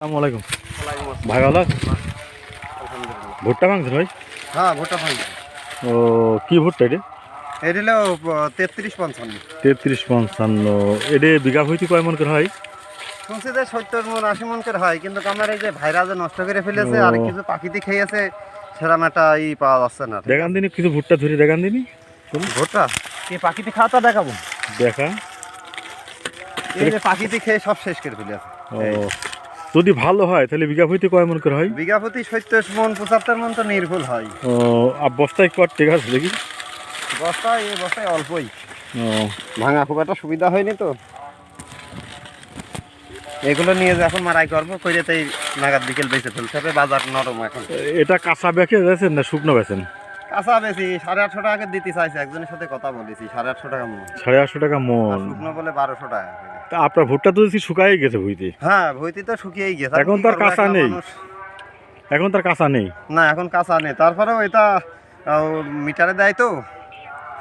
আসসালামু আলাইকুম। ভাই ভালো? ভুট্টা ভাঙছেন ভাই? হ্যাঁ ভুট্টা ভাঙছে। ও কি ভুট্টা এটা? এটা হলো তেত্রিশ পঞ্চান্ন। তেত্রিশ পঞ্চান্ন। এটা বিঘা হইতে কয় মন করে হয়? শুনছি যে সত্তর মন আশি মন করে হয় কিন্তু আমার এই যে ভাইরা যে নষ্ট করে ফেলেছে আর কিছু পাখিতে খেয়েছে সেরকম একটা ই পাওয়া যাচ্ছে না। দেখান দিনই কিছু ভুট্টা ধরে দেখান দিনই ভুট্টা? কি পাখিতে খাওয়াটা দেখাবো। দেখা এই যে পাখিতে খেয়ে সব শেষ করে ফেলেছে। ও। যদি ভালো হয় তাহলে বিঘা হইতে কয় মন করে হয়? বিঘা প্রতি সত্তর মন পঁচাত্তর মন তো নির্ভুল হয়। ও আর বস্তায় কট ঠিক আছে দেখি? বস্তায় এই বস্তায় অল্পই। ও। ভাঙা খুব একটা সুবিধা হয়নি তো। এগুলো নিয়ে যে এখন মারাই করব করে তাই নাগাদ বিকেল বেঁচে ফেলতে হবে বাজার নরম এখন। এটা কাঁচা বেঁকে গেছেন না শুকনো বেছেন কাঁচা বেশি সাড়ে আটশো টাকা দিতে চাইছে। একজনের সাথে কথা বলেছি সাড়ে আটশো টাকা মন। সাড়ে আটশো টাকা মন। শুকনো বলে বারোশো টাকা। তা আপনার ভুট্টা তো দেখছি শুকাই গেছে ভুইতে। হ্যাঁ ভইতি তো শুকিয়েই গেছে। এখন কি তো আর করব কাঁচা একটা নেই। মানুষ? এখন তার কাঁচা নেই। না এখন কাঁচা নেই। তারপরেও এটা আহ, মিটারে দেয় তো।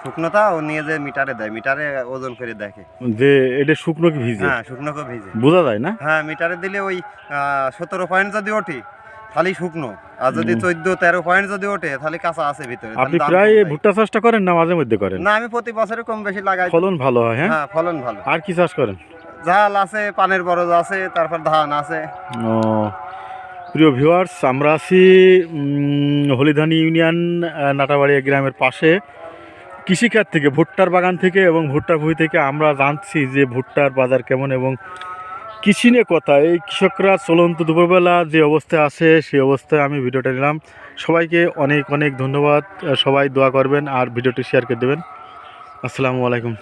শুকনোটা ও নিয়ে যে মিটারে দেয়। মিটারে ওজন করে দেখে। যে এটা শুকনো কি ভিজে? হ্যাঁ শুকনোকে ভিজে। বোঝা যায় না? হ্যাঁ মিটারে দিলে ওই সতেরো পয়েন্ট যদি ওঠে তাহলে শুকনো। আর যদি হুম। চোদ্দ তেরো পয়েন্ট যদি ওঠে তাহলে কাঁচা আছে ভিতরে। তাহলে আপনি দাম প্রায় কম দেয়। ভুট্টা চাষটা করেন না মাঝে মধ্যে করেন? না আমি প্রতি বছরে কম বেশি লাগাই। ফলন ভালো হয় হ্যাঁ? হ্যাঁ ফলন ভালো। আর কি চাষ করেন? ঝাল আছে, পানের বরজ আছে, তারপর ধান আছে। ও, প্রিয় ভিউয়ার্স আমরা আছি হলিধানি ইউনিয়ন নাটাবাড়িয়া গ্রামের পাশে। কৃষিখাত থেকে, ভুট্টার বাগান থেকে এবং ভুট্টার ভুঁই থেকে আমরা জানছি যে ভুট্টার বাজার কেমন এবং কৃষি নিয়ে কথা। এই কৃষকরা চলন্ত দুপুরবেলা যে অবস্থায় আছে, সেই অবস্থায় আমি ভিডিওটা নিলাম। সবাইকে অনেক অনেক ধন্যবাদ। সবাই দোয়া করবেন আর ভিডিওটি শেয়ার করে দেবেন। আসসালামু আলাইকুম।